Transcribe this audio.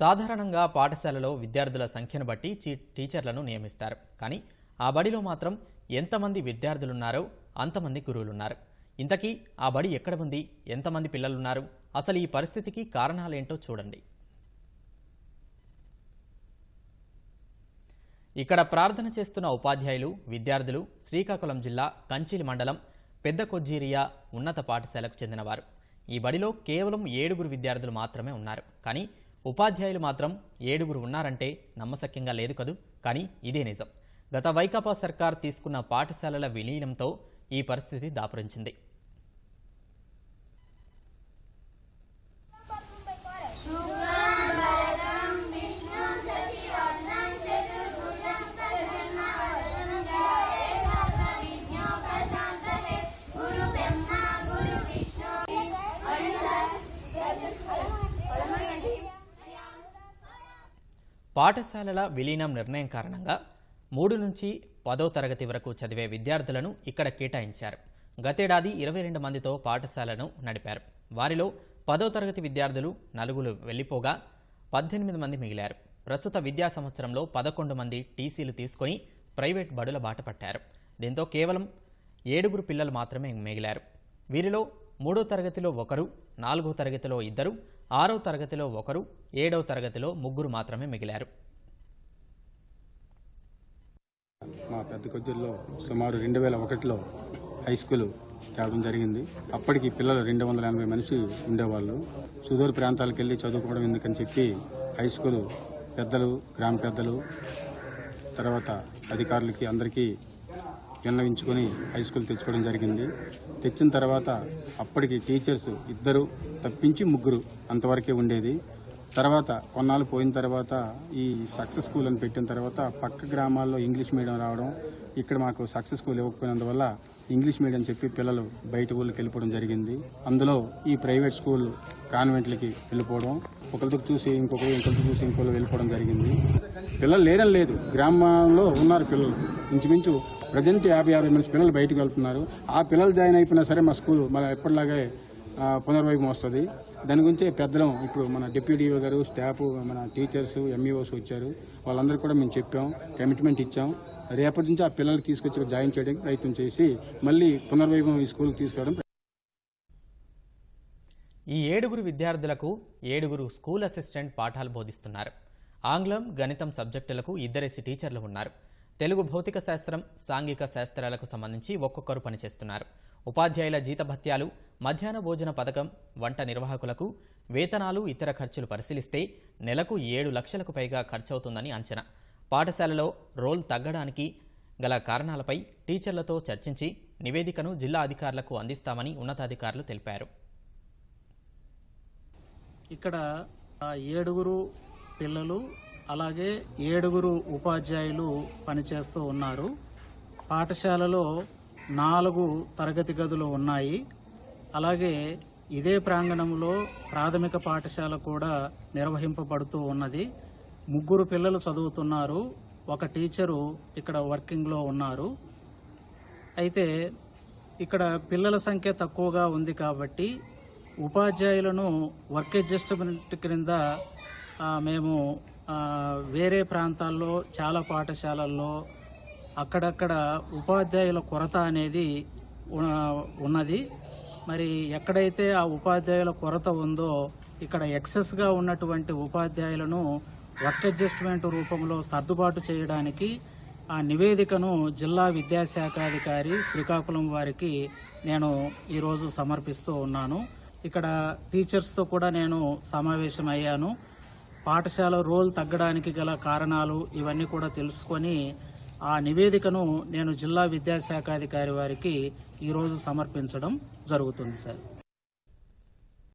సాధారణంగా పాఠశాలలో విద్యార్థుల సంఖ్యను బట్టి టీచర్లను నియమిస్తారు. కానీ ఆ బడిలో మాత్రం ఎంతమంది విద్యార్థులున్నారో అంతమంది గురువులున్నారు. ఇంతకీ ఆ బడి ఎక్కడ ఉంది? ఎంతమంది పిల్లలున్నారు? అసలు ఈ పరిస్థితికి కారణాలేంటో చూడండి. ఇక్కడ ప్రార్థన చేస్తున్న ఉపాధ్యాయులు విద్యార్థులు శ్రీకాకుళం జిల్లా కంచిలి మండలం పెద్ద కొజ్జీరియా ఉన్నత పాఠశాలకు చెందినవారు. ఈ బడిలో కేవలం ఏడుగురు విద్యార్థులు మాత్రమే ఉన్నారు. కానీ ఉపాధ్యాయులు మాత్రం ఏడుగురు ఉన్నారంటే నమ్మశక్యంగా లేదు కదూ? కానీ ఇదే నిజం. గత వైకాపా సర్కార్ తీసుకున్న పాఠశాలల విలీనంతో ఈ పరిస్థితి దాపురించింది. పాఠశాలల విలీనం నిర్ణయం కారణంగా మూడు నుంచి పదో తరగతి వరకు చదివే విద్యార్థులను ఇక్కడ కేటాయించారు. గతేడాది ఇరవై రెండు మందితో పాఠశాలను నడిపారు. వారిలో పదో తరగతి విద్యార్థులు నలుగురు వెళ్ళిపోగా పద్దెనిమిది మంది మిగిలారు. ప్రస్తుత విద్యా సంవత్సరంలో పదకొండు మంది టీసీలు తీసుకొని ప్రైవేట్ బడుల బాట పట్టారు. దీంతో కేవలం ఏడుగురు పిల్లలు మాత్రమే మిగిలారు. వీరిలో మూడో తరగతిలో ఒకరు నాలుగో తరగతిలో ఇద్దరు ఆరో తరగతిలో ఒకరు ఏడవ తరగతిలో ముగ్గురు మాత్రమే మిగిలారు. మా పెద్ద కొద్దిలో సుమారు రెండు వేల ఒకటిలో హై స్కూల్ తేవడం జరిగింది. అప్పటికి పిల్లలు రెండు వందల ఎనభై మనిషి ఉండేవాళ్ళు. సుదూర ప్రాంతాలకు వెళ్ళి చదువుకోవడం ఎందుకని చెప్పి హై స్కూల్ పెద్దలు గ్రామ పెద్దలు తర్వాత అధికారులకి అందరికీ విన్నవించుకొని హై స్కూల్ తెచ్చుకోవడం జరిగింది. తెచ్చిన తర్వాత అప్పటికి టీచర్స్ ఇద్దరు తప్పించి ముగ్గురు అంతవరకే ఉండేది. తర్వాత కొన్నాళ్ళు పోయిన తర్వాత ఈ సక్సెస్ స్కూల్ అని పెట్టిన తర్వాత పక్క గ్రామాల్లో ఇంగ్లీష్ మీడియం రావడం ఇక్కడ మాకు సక్సెస్ స్కూల్ ఇవ్వకపోయినందువల్ల ఇంగ్లీష్ మీడియం చెప్పి పిల్లలు బయట ఊళ్ళకి వెళ్ళిపోవడం జరిగింది. అందులో ఈ ప్రైవేట్ స్కూల్ కాన్వెంట్లకి వెళ్ళిపోవడం ఒకరికి చూసి ఇంకొకరు ఇంకొకరు చూసి ఇంకొకరు వెళ్ళిపోవడం జరిగింది. పిల్లలు లేరని లేదు. గ్రామంలో ఉన్నారు పిల్లలు. ఇంచుమించు ప్రజెంట్ యాభై యాభై మంది పిల్లలు బయటకు వెళ్తున్నారు. ఆ పిల్లలు జాయిన్ అయిపోయినా సరే మా స్కూల్ మన ఎప్పటిలాగే ఆ, పునర్వైభవం వస్తుంది దాని గురించి పెద్దలం. ఇప్పుడు మన డిప్యూటీ గారు స్టాఫ్ మన టీచర్స్ ఎంఈఓస్ వచ్చారు. వాళ్ళందరూ కూడా మేము చెప్పాం కమిట్మెంట్ ఇచ్చాం. రేపటి నుంచి ఆ పిల్లల్ని తీసుకొచ్చి జాయిన్ చేయడానికి ప్రయత్నం చేసి మళ్ళీ పునర్వైభవం ఈ స్కూల్కి తీసుకురావడం ఈ ఏడుగురు విద్యార్థులకు ఏడుగురు స్కూల్ అసిస్టెంట్ పాఠాలు బోధిస్తున్నారు. ఆంగ్లం గణితం సబ్జెక్టులకు ఇద్దరేసి టీచర్లు ఉన్నారు. తెలుగు భౌతిక శాస్త్రం సాంఘిక శాస్త్రాలకు సంబంధించి ఒక్కొక్కరు పనిచేస్తున్నారు. ఉపాధ్యాయుల జీతభత్యాలు మధ్యాహ్న భోజన పథకం వంట నిర్వాహకులకు వేతనాలు ఇతర ఖర్చులు పరిశీలిస్తే నెలకు ఏడు లక్షలకు పైగా ఖర్చవుతుందని అంచనా. పాఠశాలలో రోల్ తగ్గడానికి గల కారణాలపై టీచర్లతో చర్చించి నివేదికను జిల్లా అధికారులకు అందిస్తామని ఉన్నతాధికారులు తెలిపారు. ఇక్కడ ఏడుగురు పిల్లలు అలాగే ఏడుగురు ఉపాధ్యాయులు పనిచేస్తూ ఉన్నారు. పాఠశాలలో నాలుగు తరగతి గదులు ఉన్నాయి. అలాగే ఇదే ప్రాంగణంలో ప్రాథమిక పాఠశాల కూడా నిర్వహింపబడుతూ ఉన్నది. ముగ్గురు పిల్లలు చదువుతున్నారు. ఒక టీచరు ఇక్కడ వర్కింగ్లో ఉన్నారు. అయితే ఇక్కడ పిల్లల సంఖ్య తక్కువగా ఉంది కాబట్టి ఉపాధ్యాయులను వర్క్ అడ్జస్ట్మెంట్ క్రింద మేము వేరే ప్రాంతాల్లో చాలా పాఠశాలల్లో అక్కడక్కడ ఉపాధ్యాయుల కొరత అనేది ఉన్నది. మరి ఎక్కడైతే ఆ ఉపాధ్యాయుల కొరత ఉందో ఇక్కడ ఎక్సెస్గా ఉన్నటువంటి ఉపాధ్యాయులను వర్క్ అడ్జస్ట్మెంట్ రూపంలో సర్దుబాటు చేయడానికి ఆ నివేదికను జిల్లా విద్యాశాఖాధికారి శ్రీకాకుళం వారికి నేను ఈరోజు సమర్పిస్తూ ఉన్నాను. ఇక్కడ టీచర్స్తో కూడా నేను సమావేశం అయ్యాను. పాఠశాల రోల్ తగ్గడానికి గల కారణాలు ఇవన్నీ కూడా తెలుసుకొని ఆ నివేదికను నేను జిల్లా విద్యాశాఖాధికారి వారికి ఈరోజు సమర్పించడం జరుగుతుంది సార్.